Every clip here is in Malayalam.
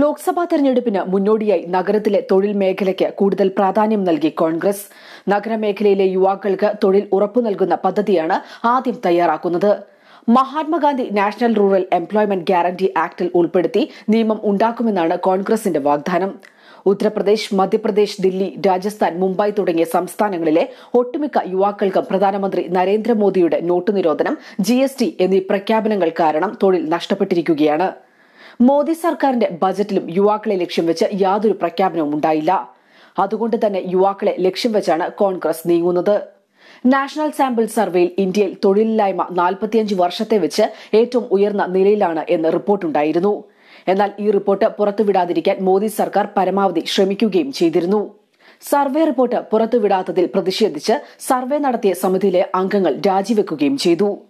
ലോക്സഭാ തെരഞ്ഞെടുപ്പിന് മുന്നോടിയായി നഗരത്തിലെ തൊഴിൽ മേഖലയ്ക്ക് കൂടുതൽ പ്രാധാന്യം നൽകി കോൺഗ്രസ്. നഗരമേഖലയിലെ യുവാക്കൾക്ക് തൊഴിൽ ഉറപ്പു നൽകുന്ന പദ്ധതിയാണ് ആദ്യം തയ്യാറാക്കുന്നത്. Mahatma Gandhi national rural employment guarantee ആക്ടിൽ ഉൾപ്പെടുത്തി നിയമം ഉണ്ടാക്കുമെന്നാണ് കോൺഗ്രസിന്റെ വാഗ്ദാനം. ഉത്തർപ്രദേശ് മധ്യപ്രദേശ് ദില്ലി രാജസ്ഥാൻ മുംബൈ തുടങ്ങിയ സംസ്ഥാനങ്ങളിലെ ഒട്ടുമിക്ക യുവാക്കൾക്കും പ്രധാനമന്ത്രി നരേന്ദ്രമോദിയുടെ നോട്ടു നിരോധനം ജി എന്നീ പ്രഖ്യാപനങ്ങൾ കാരണം തൊഴിൽ നഷ്ടപ്പെട്ടിരിക്കുകയാണ്. മോദി സർക്കാരിന്റെ ബജറ്റിലും യുവാക്കളെ ലക്ഷ്യം വെച്ച് യാതൊരു പ്രഖ്യാപനവും ഉണ്ടായില്ല. അതുകൊണ്ട് തന്നെ യുവാക്കളെ ലക്ഷ്യം വെച്ചാണ് കോൺഗ്രസ് നീങ്ങുന്നത്. നാഷണൽ സാമ്പിൾ സർവേയിൽ ഇന്ത്യയിൽ തൊഴിലില്ലായ്മ നാൽപ്പത്തിയഞ്ച് വർഷത്തെ വെച്ച് ഏറ്റവും ഉയർന്ന നിലയിലാണ് എന്ന് റിപ്പോർട്ടുണ്ടായിരുന്നു. എന്നാൽ ഈ റിപ്പോർട്ട് പുറത്തുവിടാതിരിക്കാൻ മോദി സർക്കാർ പരമാവധി ശ്രമിക്കുകയും ചെയ്തിരുന്നു. സർവേ റിപ്പോർട്ട് പുറത്തുവിടാത്തതിൽ പ്രതിഷേധിച്ച് സർവേ നടത്തിയ സമിതിയിലെ അംഗങ്ങൾ രാജിവെക്കുകയും ചെയ്തു.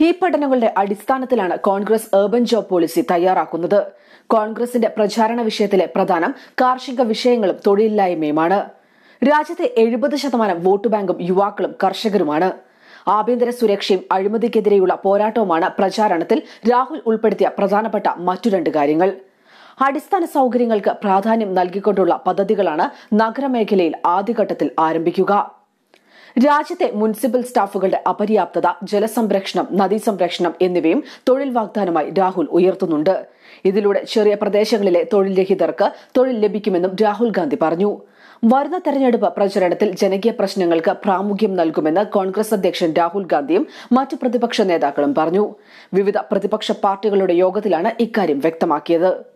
ഈ പഠനങ്ങളുടെ അടിസ്ഥാനത്തിലാണ് കോൺഗ്രസ് ഏർബൻ ജോബ് പോളിസി തയ്യാറാക്കുന്നത്. കോൺഗ്രസിന്റെ പ്രചാരണ വിഷയത്തിലെ പ്രധാനം കാർഷിക വിഷയങ്ങളും തൊഴിലില്ലായ്മയുമാണ്. രാജ്യത്തെ എഴുപത് ശതമാനം വോട്ട് ബാങ്കും യുവാക്കളും കർഷകരുമാണ്. ആഭ്യന്തര സുരക്ഷയും അഴിമതിക്കെതിരെയുള്ള പോരാട്ടവുമാണ് പ്രചാരണത്തിൽ രാഹുൽ ഉൾപ്പെടുത്തിയ പ്രധാനപ്പെട്ട മറ്റു രണ്ട് കാര്യങ്ങൾ. അടിസ്ഥാന സൌകര്യങ്ങൾക്ക് പ്രാധാന്യം നൽകിക്കൊണ്ടുള്ള പദ്ധതികളാണ് നഗരമേഖലയിൽ ആദ്യഘട്ടത്തിൽ ആരംഭിക്കുക. രാജ്യത്തെ മുനിസിപ്പൽ സ്റ്റാഫുകളുടെ അപര്യാപ്തത ജലസംരക്ഷണം നദീസംരക്ഷണം എന്നിവയും തൊഴിൽ വാഗ്ദാനമായി രാഹുൽ ഉയർത്തുന്നുണ്ട്. ഇതിലൂടെ ചെറിയ പ്രദേശങ്ങളിലെ തൊഴിൽ രഹിതർക്ക് തൊഴിൽ ലഭിക്കുമെന്നും രാഹുൽ ഗാന്ധി പറഞ്ഞു. വരുന്ന തെരഞ്ഞെടുപ്പ് പ്രചരണത്തിൽ ജനകീയ പ്രശ്നങ്ങൾക്ക് പ്രാമുഖ്യം നൽകുമെന്ന് കോൺഗ്രസ് അധ്യക്ഷൻ രാഹുൽ ഗാന്ധിയും മറ്റ് പ്രതിപക്ഷ നേതാക്കളും പറഞ്ഞു. വിവിധ പ്രതിപക്ഷ പാർട്ടികളുടെ യോഗത്തിലാണ് ഇക്കാര്യം വ്യക്തമാക്കിയത്.